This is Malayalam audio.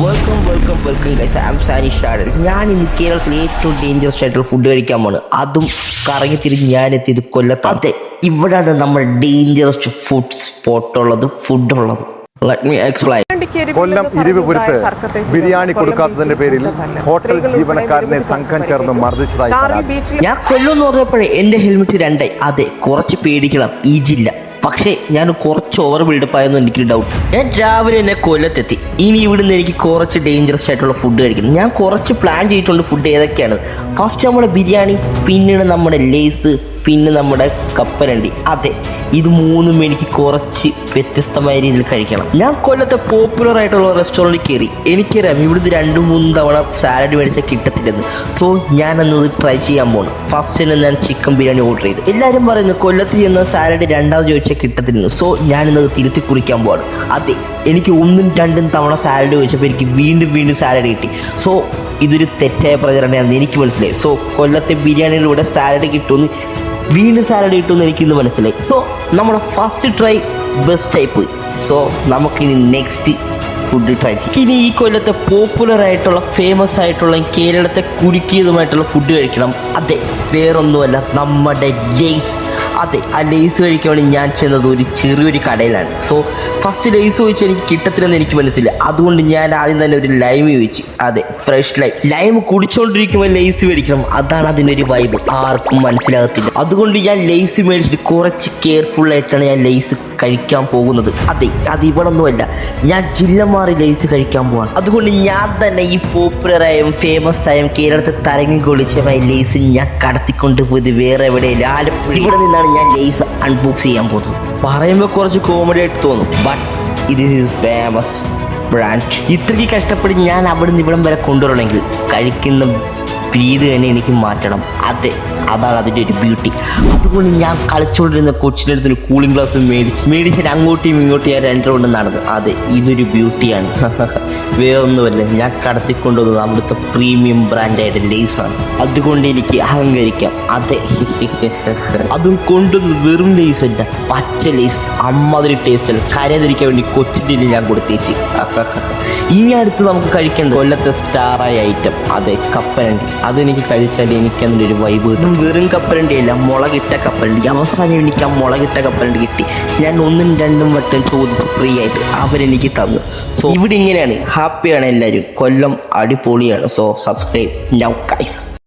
Welcome welcome welcome guys I am Sani Shadal ഞാൻ ഇന്ന് കേരളത്തിൽ ഏറ്റവും ഡേഞ്ചറസ് ആയിട്ടുള്ള ഫുഡ് കഴിക്കാൻ പോണ്. അതും കറങ്ങി തിരിഞ്ഞ് ഞാൻ എത്തിയത് കൊല്ലത്ത് അതെ ഇവിടെയാണ് നമ്മൾ ഡേഞ്ചറസ് ഫുഡ് സ്പോട്ട് ഉള്ളത് ഫുഡ് ഉള്ളത്. ലെറ്റ് മീ എക്സ്പ്ലൈൻ കൊല്ലം ഇരുവിപുരത്ത് ബിരിയാണി കൊടുക്കാത്തതിന്റെ പേരിൽ ഹോട്ടൽ ജീവനക്കാരനെ സംഘം ചേർന്ന് മർദ്ദിച്ചതായി ഞാൻ കൊല്ലം എന്ന് പറഞ്ഞപ്പോഴേ എന്റെ ഹെൽമെറ്റ് രണ്ടായി. അതെ കുറച്ച് പേടിക്കണം. ഈജില്ല പക്ഷേ ഞാൻ കുറച്ച് ഓവർ ബിൽഡപ്പ് ആയെന്ന് എനിക്ക് ഡൗട്ട് ഞാൻ രാവിലെ തന്നെ കൊല്ലത്തെത്തി. ഇനി ഇവിടുന്ന് എനിക്ക് കുറച്ച് ഡേഞ്ചറസ് ആയിട്ടുള്ള ഫുഡ് കഴിക്കണം. ഞാൻ കുറച്ച് പ്ലാൻ ചെയ്തിട്ടുണ്ട് ഫുഡ് ഏതൊക്കെയാണ്. ഫസ്റ്റ് നമ്മുടെ ബിരിയാണി പിന്നീട് നമ്മുടെ ലേസ് പിന്നെ നമ്മുടെ കപ്പരണ്ടി അതെ ഇത് മൂന്നും എനിക്ക് കുറച്ച് വ്യത്യസ്തമായ രീതിയിൽ കഴിക്കണം. ഞാൻ കൊല്ലത്തെ പോപ്പുലർ ആയിട്ടുള്ള റെസ്റ്റോറന്റിൽ കയറി എനിക്കറിയാം ഇവിടുന്ന് രണ്ട് മൂന്ന് തവണ സാലഡ് മേടിച്ചാൽ കിട്ടത്തില്ലെന്ന്. സോ ഞാൻ അന്നത് ട്രൈ ചെയ്യാൻ പോകണം ഫസ്റ്റ് തന്നെ ഞാൻ ചിക്കൻ ബിരിയാണി ഓർഡർ ചെയ്തു. എല്ലാവരും പറയുന്നു കൊല്ലത്ത് ചെന്ന സാലഡ് രണ്ടാമത് ചോദിച്ചാൽ കിട്ടത്തില്ലെന്ന്. സോ ഞാൻ ഇന്നത് തിരുത്തി കുറിക്കാൻ പോവാണ്. അതെ എനിക്ക് ഒന്നും രണ്ടും തവണ സാലഡ് ചോദിച്ചപ്പോൾ എനിക്ക് വീണ്ടും വീണ്ടും സാലഡ് കിട്ടി. സോ ഇതൊരു തെറ്റായ പ്രചരണമാണെന്ന് എനിക്ക് മനസ്സിലായി. സോ കൊല്ലത്തെ ബിരിയാണിയിലൂടെ സാലഡ് കിട്ടുമെന്ന് വീണ്ടും സാലഡ് കിട്ടുമെന്ന് എനിക്കിന്ന് മനസ്സിലായി. സോ നമ്മുടെ first try best type so നമുക്കിനി നെക്സ്റ്റ് ഫുഡ് ട്രൈ ചെയ്യാം. ഇനി ഈ കൊല്ലത്തെ പോപ്പുലർ ആയിട്ടുള്ള ഫേമസ് ആയിട്ടുള്ള കേരളത്തെ കുലുക്കിയതുമായിട്ടുള്ള ഫുഡ് കഴിക്കണം. അതെ വേറൊന്നുമല്ല നമ്മുടെ ലേസ് അതെ ആ ലേസ് കഴിക്കാൻ ഞാൻ ചെന്നത് ഒരു ചെറിയൊരു കടയിലാണ്. സോ ഫസ്റ്റ് ലേസ് ചോദിച്ചാൽ എനിക്ക് കിട്ടത്തില്ലെന്ന് എനിക്ക് മനസ്സില്ല അതുകൊണ്ട് ഞാൻ ആദ്യം തന്നെ ഒരു ലൈം ചോദിച്ചു. അതെ ഫ്രഷ് ലൈം ലൈം കുടിച്ചുകൊണ്ടിരിക്കുമ്പോൾ ലേസ് മേടിക്കണം. അതാണ് അതിന്റെ ഒരു വൈബ് ആർക്കും മനസ്സിലാകത്തില്ല. അതുകൊണ്ട് ഞാൻ ലേസ് മേടിച്ചിട്ട് കുറച്ച് കെയർഫുൾ ആയിട്ടാണ് ഞാൻ ലേസ് കഴിക്കാൻ പോകുന്നത്. അതെ അത് ഇവിടെ ഒന്നുമല്ല ഞാൻ ജില്ലമാറി ലേസ് കഴിക്കാൻ പോവാണ്. അതുകൊണ്ട് ഞാൻ തന്നെ ഈ പോപ്പുലറായും ഫേമസ് ആയും കേരളത്തെ തരങ്ങി കൊളിച്ചമായി ലേസ് ഞാൻ കടത്തിക്കൊണ്ട് പോയത് വേറെ എവിടെയില്ല. ആലപ്പുഴ ഇവിടെ നിന്നാണ് ഞാൻ ലേസ് അൺബോക്സ് ചെയ്യാൻ പോകുന്നത് പറയുമ്പോൾ കുറച്ച് കോമഡി ആയിട്ട് തോന്നും. But it is famous brand ഇത്രയ്ക്ക് കഷ്ടപ്പെട്ട് ഞാൻ അവിടെ നിന്ന് ഇവിടം വരെ കൊണ്ടുവരണമെങ്കിൽ കഴിക്കുന്ന വീട് തന്നെ എനിക്ക് മാറ്റണം. അതെ. അതാണ് അതിന്റെ ഒരു ബ്യൂട്ടി അതുകൊണ്ട് ഞാൻ കളിച്ചുകൊണ്ടിരുന്ന കൊച്ചിന്റെ അടുത്തൊരു കൂളിംഗ് ഗ്ലാസ് മേടിച്ച് മേടിച്ചിട്ട് അങ്ങോട്ടും ഇങ്ങോട്ടും ഞാൻ രണ്ടര കൊണ്ട് നടന്നു. അതെ ഇതൊരു ബ്യൂട്ടിയാണ് വേറെ ഒന്നുമല്ല ഞാൻ കടത്തിക്കൊണ്ടുവന്നത് അവിടുത്തെ പ്രീമിയം ബ്രാൻഡായിട്ട് ലേസാണ് അതുകൊണ്ട് എനിക്ക് അഹങ്കരിക്കാം. അതെ അതും കൊണ്ടുവന്ന് വെറും ലേസ് അല്ല പച്ച ലേസ് അമ്മാതിരി ടേസ്റ്റ് അല്ല. കരയാതിരിക്കാൻ വേണ്ടി കൊച്ചിന്റെ ഞാൻ കൊടുത്തേച്ച്. ഇനി അടുത്ത് നമുക്ക് കഴിക്കേണ്ടത് കൊല്ലത്തെ സ്റ്റാറായ ഐറ്റം അതെ കപ്പനുണ്ട് അതെനിക്ക് കഴിച്ചാൽ എനിക്ക് അതിന്റെ ഒരു വൈബ് കിട്ടും. വെറും കപ്പലുണ്ടല്ല മുളകിട്ട കപ്പലുണ്ട്. അവസാനം എനിക്ക് ആ മുളകിട്ട കപ്പലുണ്ട് കിട്ടി. ഞാൻ ഒന്നും രണ്ടും വട്ടം ചോദിച്ച് ഫ്രീ ആയിട്ട് അവരെനിക്ക് തന്നു. സോ ഇവിടെ ഇങ്ങനെയാണ്. ഹാപ്പിയാണ് എല്ലാവരും. കൊല്ലം അടിപൊളിയാണ്. സോ സബ്സ്ക്രൈബ് നൗ കൈസ്